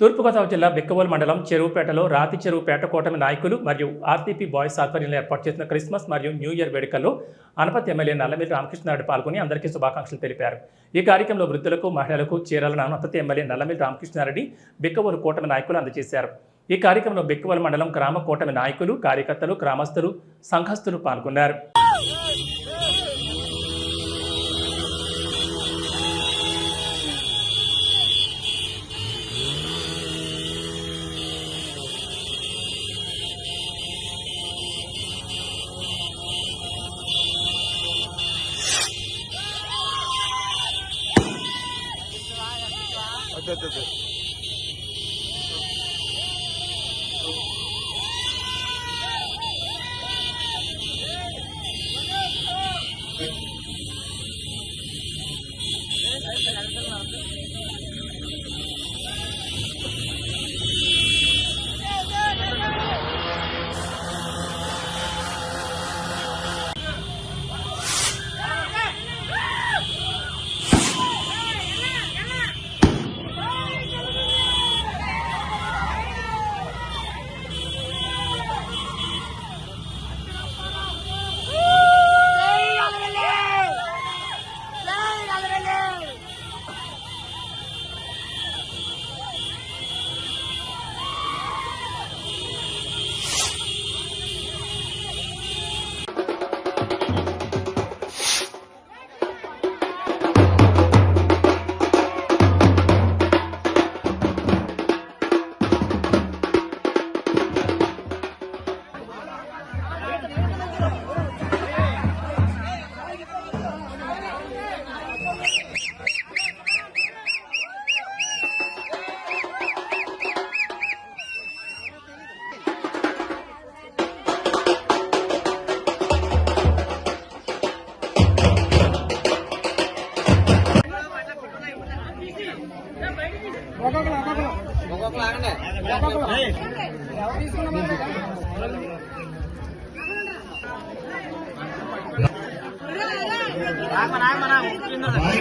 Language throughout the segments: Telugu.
తూర్పుగోదావరి జిల్లా బిక్కవోలు మండలం చెరువుపేటలో రాతి చెరువుపేట కూటమి నాయకులు మరియు ఆర్టీపీ బాయ్స్ ఆధ్వర్యంలో ఏర్పాటు చేసిన క్రిస్మస్ మరియు న్యూ ఇయర్ వేడుకల్లో అనపతి ఎమ్మెల్యే నల్లమిల్లి రామకృష్ణారెడ్డి పాల్గొని అందరికీ శుభాకాంక్షలు తెలిపారు. ఈ కార్యక్రమంలో వృద్ధులకు మహిళలకు చీరలను అనపతి ఎమ్మెల్యే నల్లమిల్లి రామకృష్ణారెడ్డి బిక్కవోలు కూటమి నాయకులు అందజేశారు. ఈ కార్యక్రమంలో బిక్కవోలు మండలం గ్రామ కూటమి నాయకులు కార్యకర్తలు గ్రామస్తులు సంఘస్థులు పాల్గొన్నారు. अच्छा अच्छा अच्छा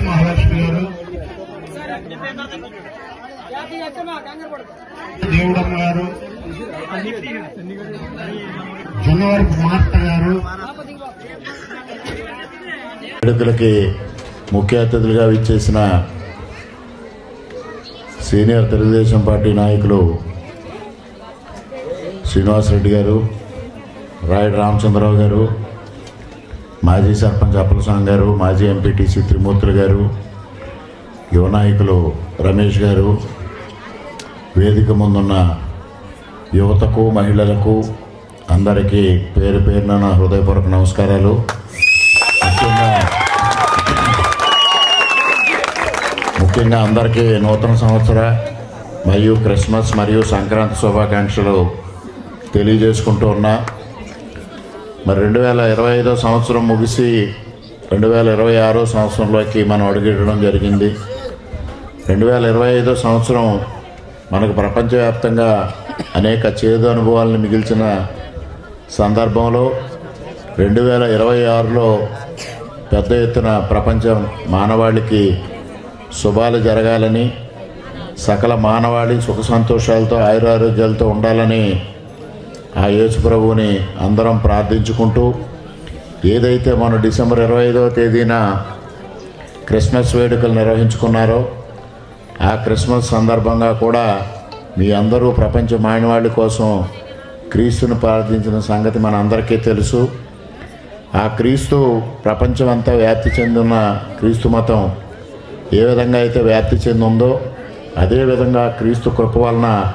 మహాలక్ష్మి గారు దేవుడమ్మ గారు జొన్నవరపు మార్త గారు వేడుకలకి ముఖ్య అతిథులుగా విచ్చేసిన సీనియర్ తెలుగుదేశం పార్టీ నాయకులు శ్రీనివాసరెడ్డి గారు రాయుడు రామచంద్రరావు గారు మాజీ సర్పంచ్ అప్పలస్వామి గారు మాజీ ఎంపీటీసీ త్రిమూర్తులు గారు యువ నాయకులు రమేష్ గారు వేదిక ముందున్న యువతకు మహిళలకు అందరికీ పేరు పేరున నా హృదయపూర్వక నమస్కారాలు. ముఖ్యంగా ముఖ్యంగా అందరికీ నూతన సంవత్సర మరియు క్రిస్మస్ మరియు సంక్రాంతి శుభాకాంక్షలు తెలియజేసుకుంటూ ఉన్నా మరి రెండు వేల ఇరవై ఐదో సంవత్సరం ముగిసి రెండు వేల ఇరవై ఆరో సంవత్సరంలోకి మనం అడుగుడడం జరిగింది. రెండు వేల ఇరవై ఐదో సంవత్సరం మనకు ప్రపంచవ్యాప్తంగా అనేక చేదు అనుభవాలను మిగిల్చిన సందర్భంలో రెండు వేల ఇరవై ఆరులో పెద్ద ఎత్తున ప్రపంచం మానవాళికి శుభాలు జరగాలని సకల మానవాళి సుఖ సంతోషాలతో ఆయురారోగ్యాలతో ఉండాలని ఆ యేసు ప్రభువుని అందరం ప్రార్థించుకుంటూ ఏదైతే మన డిసెంబర్ ఇరవై ఐదవ తేదీన క్రిస్మస్ వేడుకలు నిర్వహించుకున్నారో ఆ క్రిస్మస్ సందర్భంగా కూడా మీ అందరూ ప్రపంచ మాయనవాళ్ళ కోసం క్రీస్తును ప్రార్థించిన సంగతి మన అందరికీ తెలుసు. ఆ క్రీస్తు ప్రపంచమంతా వ్యాప్తి చెందిన క్రీస్తు మతం ఏ విధంగా అయితే వ్యాప్తి చెందిందో అదేవిధంగా క్రీస్తు కృప వలన